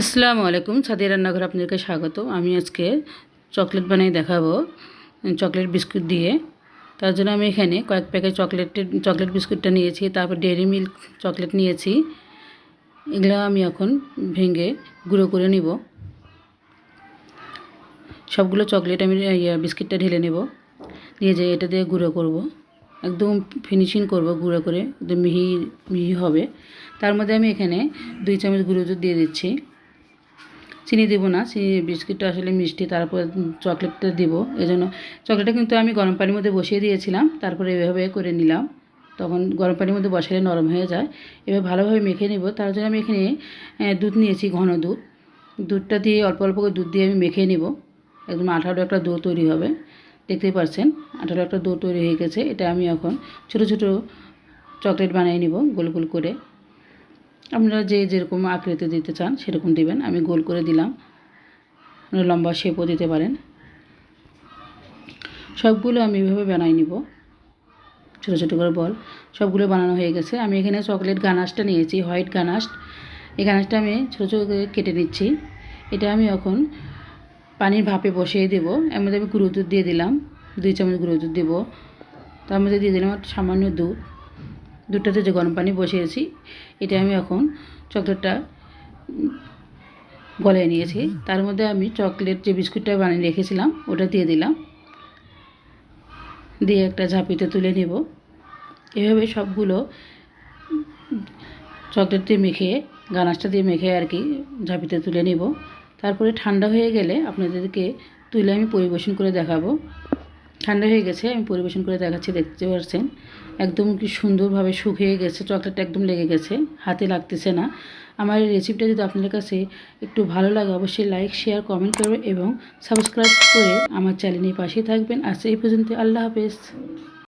আসসালামু আলাইকুম ছাদের রান্নাঘর আপনাদেরকে স্বাগত। আমি আজকে চকলেট বানিয়ে দেখাবো, চকলেট বিস্কুট দিয়ে। তার জন্য আমি এখানে কয়েক প্যাকেট চকলেটের চকলেট বিস্কুটটা নিয়েছি, তারপর ডেয়ারি মিল্ক চকলেট নিয়েছি। এগুলো আমি এখন ভেঙে গুঁড়ো করে নিব। সবগুলো চকলেট আমি বিস্কিটটা ঢেলে নেব। দিয়ে যে এটা দিয়ে গুঁড়ো করব। একদম ফিনিশিং করব গুঁড়ো করে, একদম মিহি মিহি হবে। তার মধ্যে আমি এখানে দুই চামচ গুঁড়ো দুধ দিয়ে দিচ্ছি। চিনি দেবো না, চিনি, বিস্কিটটা আসলে মিষ্টি, তারপর চকলেটটা দিব এই জন্য চকলেটটা কিন্তু আমি গরম পানির মধ্যে বসিয়ে দিয়েছিলাম, তারপরে এভাবে করে নিলাম, তখন গরম পানির মধ্যে বসালে নরম হয়ে যায়, এবার ভালোভাবে মেখে নেব, তার জন্য আমি এখানে দুধ নিয়েছি, ঘন দুধ, দুধটা দিয়ে অল্প অল্প করে দুধ দিয়ে আমি মেখে নেব, একদম আঠারো একটা দো তৈরি হবে, দেখতেই পাচ্ছেন, আঠারো একটা দো তৈরি হয়ে গেছে, এটা আমি এখন ছোট ছোট চকলেট বানিয়ে নেব, গোল গোল করে আপনারা যে যেরকম আকৃতি দিতে চান, সেরকম দিবেন। আমি গোল করে দিলাম। আপনারা লম্বা শেপও দিতে পারেন। সবগুলো আমি এভাবে বানাই নিব। ছোটো ছোটো করে বল। সবগুলো বানানো হয়ে গেছে। আমি এখানে চকলেট গানাশটা নিয়েছি হোয়াইট গানাশ। এই গানাশটা আমি ছোটো ছোটো করে কেটে নিচ্ছি। এটা আমি এখন পানির ভাপে বসিয়ে দেবো। এর মধ্যে আমি গুঁড়ো দুধ দিয়ে দিলাম। দুই চামচ গুঁড়ো দুধ দেবো। তার মধ্যে দিয়ে দিলাম সামান্য দুধ। দুধটাতে যে গরম পানি বসিয়েছি, এটা আমি এখন চকলেটটা গলায় নিয়েছি। তার মধ্যে আমি চকলেট যে বিস্কুটটা বানিয়ে রেখেছিলাম, ওটা দিয়ে দিলাম। দিয়ে একটা ঝাঁপিতে তুলে নেব। এভাবে সবগুলো চকলেট দিয়ে মেখে, গানাশটা দিয়ে মেখে আর কি ঝাঁপিতে তুলে নেব। তারপরে ঠান্ডা হয়ে গেলে আপনাদেরকে তুলে আমি পরিবেশন করে দেখাবো। ঠান্ডা হয়ে গেছে, আমি পরিবেশন করে দেখাচ্ছি, দেখতে পাচ্ছেন একদম কি সুন্দরভাবে শুকিয়ে গেছে, চকলেটটা একদম লেগে গেছে, হাতে লাগতেছে না। আমার এই রেসিপিটা যদি আপনাদের কাছে একটু ভালো লাগে, অবশ্যই লাইক শেয়ার কমেন্ট করবে এবং সাবস্ক্রাইব করে আমার চ্যানেলের পাশেই থাকবেন। আজ এই পর্যন্ত, আল্লাহ হাফেজ।